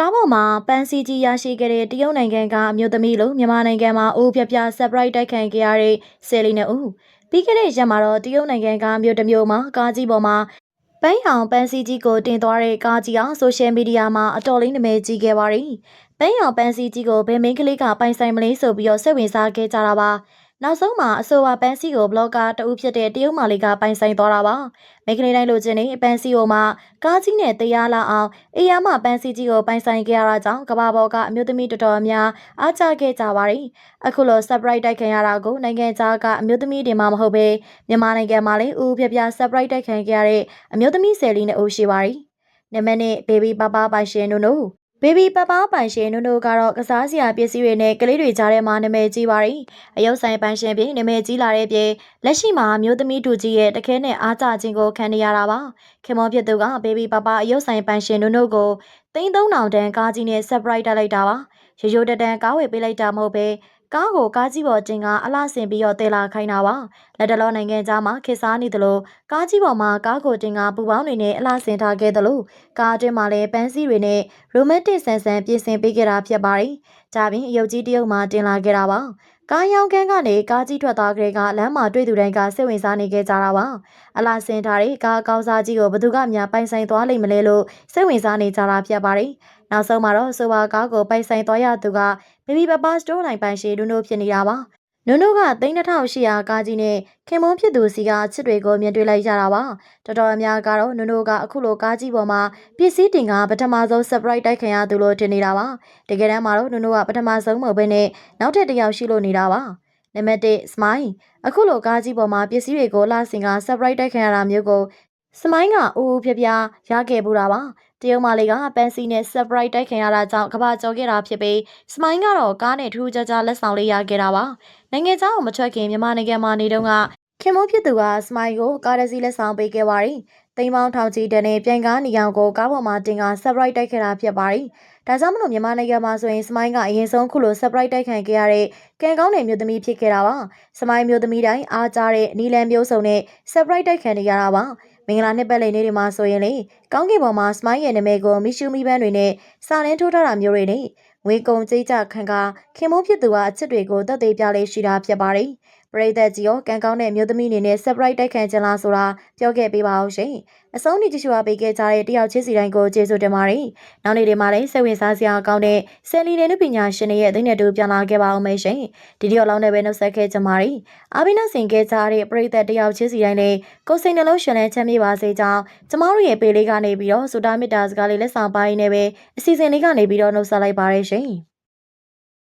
ကားပေါ်မှာပန်းစည်းကြီးရရှိခဲ့တဲ့တရုတ်နိုင်ငံကအမျိုးသမီးလိုမြန်မာနိုင်ငံမှာအိုးပြပြဆပ်ပရိုက်တိုက်ခံခဲ့ရတဲ့ဆယ်လီနဲ့ဦးပြီးခဲ့တဲ့ရက်မှာတော့တရုတ်နိုင်ငံကမြို့တစ်မြို့မှာကားကြီးပေါ်မှာပန်းရောင်ပန်းစည်းကြီးကိုတင်သွားတဲ့ကားကြီးဟာဆိုရှယ်မီဒီယာမှာအတော်လေးနာမည်ကြီးခဲ့ပါတယ်။ပန်းရောင်ပန်းစည်းကြီးကိုဘယ်မင်းကလေးကပိုင်ဆိုင်မလေးဆိုပြီးတော့စိတ်ဝင်စားခဲ့ကြတာပါ။ နောက်ဆုံးမှာအဆိုပါပန်းစီကိုဘလော့ကာတဦးဖြစ်တဲ့တရုတ်မာလီကပိုင်ဆိုင်သွားတာပါမိကလေးတိုင်းလိုချင်နေပန်းစီကိုမှကားကြီးနဲ့တရားလာအောင်အေးရမပန်းစီကြီးကိုပိုင်ဆိုင်ခဲ့ရတာကြောင့်ကဘာပေါ်ကအမျိုးသမီးတော်တော်များအားကျခဲ့ကြပါတယ်အခုလို surprise တိုက်ခံရတာကိုနိုင်ငံခြားကအမျိုးသမီးတွေမှမဟုတ်ပဲမြန်မာနိုင်ငံမှာလည်းဦးပြပြ surprise တိုက်ခံခဲ့ရတဲ့အမျိုးသမီးဆယ်လီနဲ့ဦးရှိပါတယ်နမနဲ့ baby ပပပိုင်ရှင်နုနု ဘေဘီပပပိုင်ရှင်နုနုကတော့ကစားစရာပစ္စည်းတွေနဲ့ကလေးတွေကြားထဲမှာနာမည်ကြီးပါတယ်။အယုတ်ဆိုင်ပိုင်ရှင်ပြင်နာမည်ကြီးလာတဲ့ပြင်လက်ရှိမှာမျိုးသမီးတူကြီးရဲ့တခဲနဲ့အားကြခြင်းကိုခံနေရတာပါ။ခင်မောဖြစ်သူကဘေဘီပပအယုတ်ဆိုင်ပိုင်ရှင်နုနုကိုသိန်း3000တန်ကားကြီးနဲ့ surprise တက်လိုက်တာပါ။ရိုးရိုးတတန်ကားဝယ်ပေးလိုက်တာမဟုတ်ပဲ ကားကိုကားကြီးပေါ်တင်ကအလှဆင်ပြီးတော့တဲလာခိုင်းတာပါလက်တလောနိုင်ငံသားမှာခေစားနေသလိုကားကြီးပေါ်မှာကားကိုတင်ကပူပေါင်းတွေနဲ့အလှဆင်ထားခဲ့သလိုကားအတွင်းမှာလည်းပန်းစည်းတွေနဲ့ရိုမန်တစ်ဆန်ဆန်ပြင်ဆင်ပေးခဲ့တာဖြစ်ပါတယ်ဒါပြင်အယုတ်ကြီးတရုတ်မှာတင်လာခဲ့တာပါကားရောင်းကန်းကနေကားကြီးထွက်သွားကြတဲ့ကလမ်းမှာတွေ့သူတိုင်းကစိတ်ဝင်စားနေကြကြတာပါအလားစင်ထားတဲ့ကားကောင်းစားကြီးကိုဘသူကများပိုင်ဆိုင်သွားလိမ့်မလဲလို့စိတ်ဝင်စားနေကြတာဖြစ်ပါတယ် နောက်ဆုံးမှာတော့ဆိုပါကားကိုပိုင်ဆိုင်သွားရသူကဘေဘီပပစတိုးနိုင်ပိုင်ရှိနုနုဖြစ်နေတာပါနုနုက3800ကားကြီးနဲ့ခင်မုန်းဖြစ်သူစီကချစ်တွေကိုမြင်တွေ့လိုက်ကြတာပါတော်တော်များကတော့နုနုကအခုလိုကားကြီးပေါ်မှာပစ္စည်းတင်ကပထမဆုံး surprise တိုက်ခံရသူလို့ထင်နေတာပါတကယ်တမ်းမှာတော့နုနုကပထမဆုံးမဟုတ်ဘဲနဲ့နောက်ထပ်တစ်ယောက်ရှိလို့နေတာပါနံပါတ်1 smile အခုလိုကားကြီးပေါ်မှာပစ္စည်းတွေကိုလှဆင်က surprise တိုက်ခံရတာမျိုးကို စမိုင်းကအိုးအိုးဖျက်ဖျားရခဲ့ပူတာပါတရုတ်မာလေးကပန်းစီနဲ့ surprise တိုက်ခံရတာကြောင့်ကဘာကြော်ခဲ့တာဖြစ်ပြီးစမိုင်းကတော့ကားနဲ့ထူးခြားခြားလက်ဆောင်လေးရခဲ့တာပါနိုင်ငံခြားကိုမထွက်ခင်မြန်မာနိုင်ငံမှာနေတော့ကခင်မိုးဖြစ်သူကစမိုင်းကိုကားတစ်စီးလက်ဆောင်ပေးခဲ့ပါတယ်သိန်းပေါင်းထောင်ချီတန်းနဲ့ပြန်ကားနေအောင်ကိုကားပေါ်မှာတင်က surprise တိုက်ခဲ့တာဖြစ်ပါတယ်ဒါကြောင့်မလို့မြန်မာနိုင်ငံမှာဆိုရင်စမိုင်းကအရင်ဆုံးခုလို surprise တိုက်ခံခဲ့ရတဲ့ကံကောင်းတဲ့မျိုးသမီးဖြစ်ခဲ့တာပါစမိုင်းမျိုးသမီးတိုင်းအားကြတဲ့နီလန်မျိုးစုံနဲ့ surprise တိုက်ခံနေရတာပါ မင်္ဂလာနှစ်ပတ်လည်နေ့တွေမှာဆိုရင်လေကောင်းကင်ပေါ်မှာစမိုင်းရဲ့နာမည်ကိုမီရှူမီပန်းတွေနဲ့စာလင်းထိုးထားတာမျိုးတွေနဲ့ငွေကုန်ကြေးကြခံကခင်မိုးဖြစ်သူကအချစ်တွေကိုတတ်သေးပြလေးရှိတာဖြစ်ပါတယ်။ပရိသတ်ကြီးရောကံကောင်းတဲ့မျိုးသမီးအနေနဲ့ surprise တိုက်ခံချင်လားဆိုတာပြောခဲ့ပေးပါအောင်ရှင်။အဆုံးထိကြည့်ရှုအားပေးခဲ့ကြတဲ့တယောက်ချင်းစီတိုင်းကိုကျေးဇူးတင်ပါတယ်။နောက်နေ့တွေမှာလည်းစိတ်ဝင်စားစရာကောင်းတဲ့ဆယ်လီနယ်နုပညာရှင်တွေရဲ့အသိနဲ့တူပြန်လာခဲ့ပါအောင်မယ်ရှင်။ဒီဒီယောက်လောင်းနဲ့ပဲနှုတ်ဆက်ခဲ့ကြပါရီ။အားပေးနှဆင်ခဲ့ကြတဲ့ပရိသတ်တယောက်ချင်းစီတိုင်းလည်းကိုယ်စိတ်နှလုံးရှင်လန်းချမ်းမြေ့ပါစေကြောင်းကျမတို့ရဲ့ပေလေးကနေပြီးတော့စူတာမီတာစကားလေးလက်ဆောင်ပိုင်းနဲ့ပဲအစီအစဉ်လေးကနေပြီးတော့နှုတ်ဆက်လိုက်ပါရရှင်။